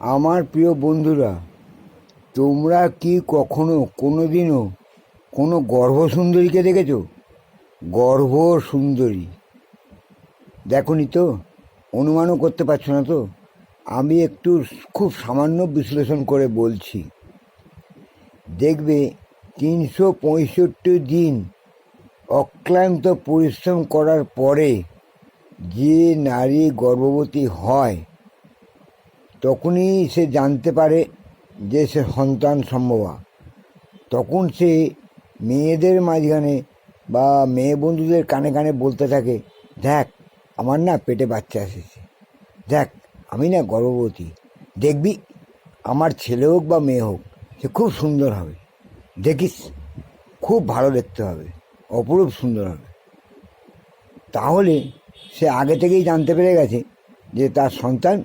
আমার প্রিয় বন্ধুরা, তোমরা কি কখনো কোনো দিনও কোনো গর্ভসুন্দরীকে দেখেছ? গর্ভ সুন্দরী দেখনি তো? অনুমানও করতে পারছ না তো? আমি একটু খুব সামান্য বিশ্লেষণ করে বলছি। দেখবে তিনশো পঁয়ষট্টি দিন অক্লান্ত পরিশ্রম করার পরে যে নারী গর্ভবতী হয় তখনই সে জানতে পারে যে সে সন্তান সম্ভবা। তখন সে মেয়েদের মাঝখানে বা মেয়ে বন্ধুদের কানে কানে বলতে থাকে, দেখ, আমার না পেটে বাচ্চা এসেছে। দেখ, আমি না গর্ভবতী। দেখবি, আমার ছেলে হোক বা মেয়ে হোক, সে খুব সুন্দর হবে। দেখিস, খুব ভালো দেখতে হবে, অপরূপ সুন্দর হবে। তাহলে সে আগে থেকেই জানতে পেরে গেছে যে তার সন্তান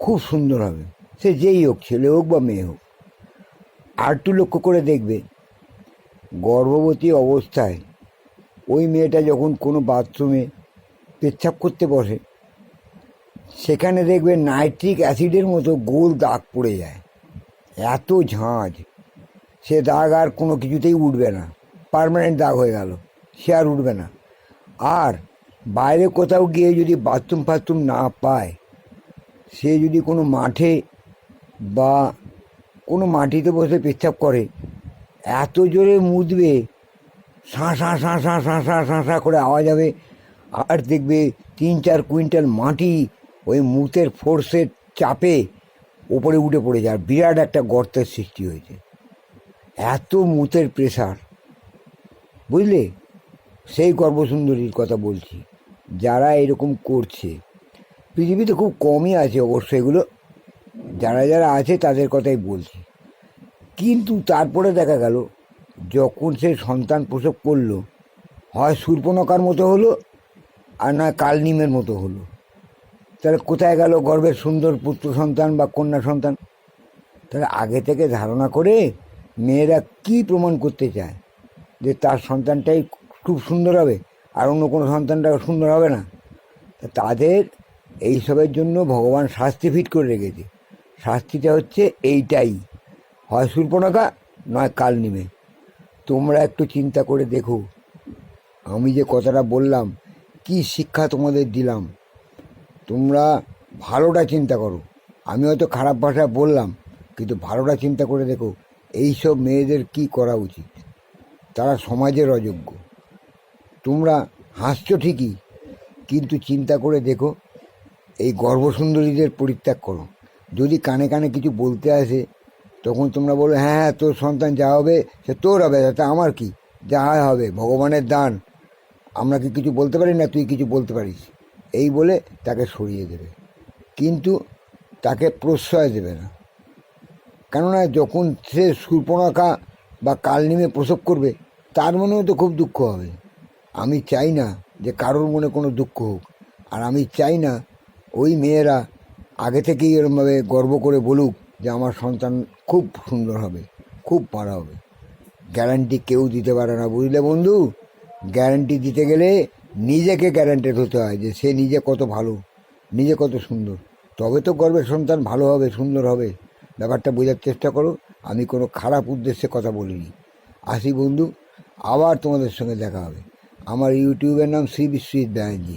খুব সুন্দর হবে। সে যেই হোক, ছেলে হোক বা মেয়ে হোক। আর একটু লক্ষ্য করে দেখবে, গর্ভবতী অবস্থায় ওই মেয়েটা যখন কোনো বাথরুমে পেচ্ছাপ করতে বসে, সেখানে দেখবে নাইট্রিক অ্যাসিডের মতো গোল দাগ পড়ে যায়। এত ঝাঁজ। সে দাগ আর কোনো কিছুতেই উঠবে না। পার্মানেন্ট দাগ হয়ে গেল। সে আর উঠবে না। আর বাইরে কোথাও গিয়ে যদি বাথরুম ফাথরুম না পায় সে যদি কোনো মাঠে বা কোনো মাটিতে বসে পেচ্ছাপ করে, এত জোরে মুদবে শাঁ শাঁ শাঁ শাঁ শাঁ শাঁ শাঁ শাঁ করে আওয়াজ হবে, আর দেখবে তিন, চার কুইন্টাল মাটি ওই মুতের ফোর্সের চাপে ওপরে উঠে পড়ে যায়। বিরাট একটা গর্তের সৃষ্টি হয়েছে। এত মুতের প্রেশার বুঝলে? সেই গর্ভসুন্দরীর কথা বলছি, যারা এরকম করছে। পৃথিবীতে খুব কমই আছে অবশ্য, এগুলো যারা যারা আছে তাদের কথাই বলছি। কিন্তু তারপরে দেখা গেল, যখন সে সন্তান প্রসব করল, হয় সূর্পনকার মতো হলো, আর না কালনিমের মতো হলো। তাহলে কোথায় গেল গর্বের সুন্দর পুত্র সন্তান বা কন্যা সন্তান? তাহলে আগে থেকে ধারণা করে মেয়েরা কি প্রমাণ করতে চায়? যে তার সন্তানটাই খুব সুন্দর হবে, আর অন্য কোনো সন্তানটা সুন্দর হবে না। তাদের এইসবের জন্য ভগবান শাস্তি ফিট করে রেখেছে। শাস্তিটা হচ্ছে এইটাই। হয় সূর্পণখা নয় কাল নিমে। তোমরা একটু চিন্তা করে দেখো। আমি যে কথাটা বললাম, কি শিক্ষা তোমাদের দিলাম? তোমরা ভালোটা চিন্তা করো। আমি হয়তো খারাপ ভাষায় বললাম, কিন্তু ভালোটা চিন্তা করে দেখো, এইসব মেয়েদের কি করা উচিত? তারা সমাজের অযোগ্য। তোমরা হাসছো ঠিকই, কিন্তু চিন্তা করে দেখো এই গর্ভসুন্দরীদের পরিত্যাগ করো। যদি কানে কানে কিছু বলতে আসে, তখন তোমরা বলো হ্যাঁ হ্যাঁ তোর সন্তান যা হবে, সে তোর হবে, তাতে আমার কি? যা হবে, ভগবানের দান। আমরা কি কিছু বলতে পারি না তুই কিছু বলতে পারিস? এই বলে তাকে সরিয়ে দেবে। কিন্তু তাকে প্রশ্রয় দেবে না। কেননা যখন সে সুর্পণখা বা কালনিমে প্রসব করবে, তার মনেও তো খুব দুঃখ হবে। আমি চাই না যে কারোর মনে কোনো দুঃখ হোক। আর আমি চাই না ওই মেয়েরা আগে থেকেই এরমভাবে গর্ব করে বলুক যে আমার সন্তান খুব সুন্দর হবে, খুব পারা হবে। গ্যারান্টি কেউ দিতে পারে না, বুঝলে বন্ধু? গ্যারান্টি দিতে গেলে নিজেকে গ্যারান্টেড হতে হয় যে সে নিজে কত ভালো, নিজে কত সুন্দর। তবে তো গর্বের সন্তান ভালো হবে, সুন্দর হবে। ব্যাপারটা বোঝার চেষ্টা করো, আমি কোনো খারাপ উদ্দেশ্যে কথা বলিনি। আসি বন্ধু, আবার তোমাদের সঙ্গে দেখা হবে। আমার ইউটিউবের নাম শ্রী বিশ্বজিৎ ব্যানার্জি।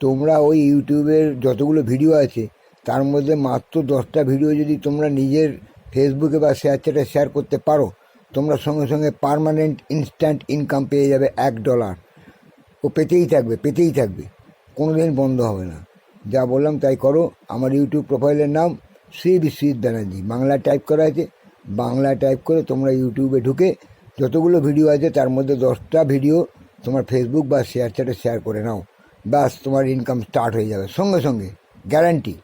তোমরা ওই ইউটিউবের যতগুলো ভিডিও আছে, তার মধ্যে মাত্র দশটা ভিডিও যদি তোমরা নিজের ফেসবুকে বা শেয়ার চ্যাটে শেয়ার করতে পারো, তোমরা সঙ্গে সঙ্গে পার্মানেন্ট ইনস্ট্যান্ট ইনকাম পেয়ে যাবে এক ডলার ও পেতেই থাকবে পেতেই থাকবে। কোনো দিন বন্ধ হবে না। যা বললাম তাই করো। আমার ইউটিউব প্রোফাইলের নাম শ্রী বিশ্বজিৎ ব্যানার্জি। বাংলা টাইপ করা আছে। বাংলা টাইপ করে তোমরা ইউটিউবে ঢুকে যতগুলো ভিডিও আছে, তার মধ্যে দশটা ভিডিও তোমার ফেসবুক বা শেয়ার চ্যাটে শেয়ার করে নাও। ব্যাস তোমার ইনকাম স্টার্ট হয়ে যাবে সঙ্গে সঙ্গে গ্যারান্টি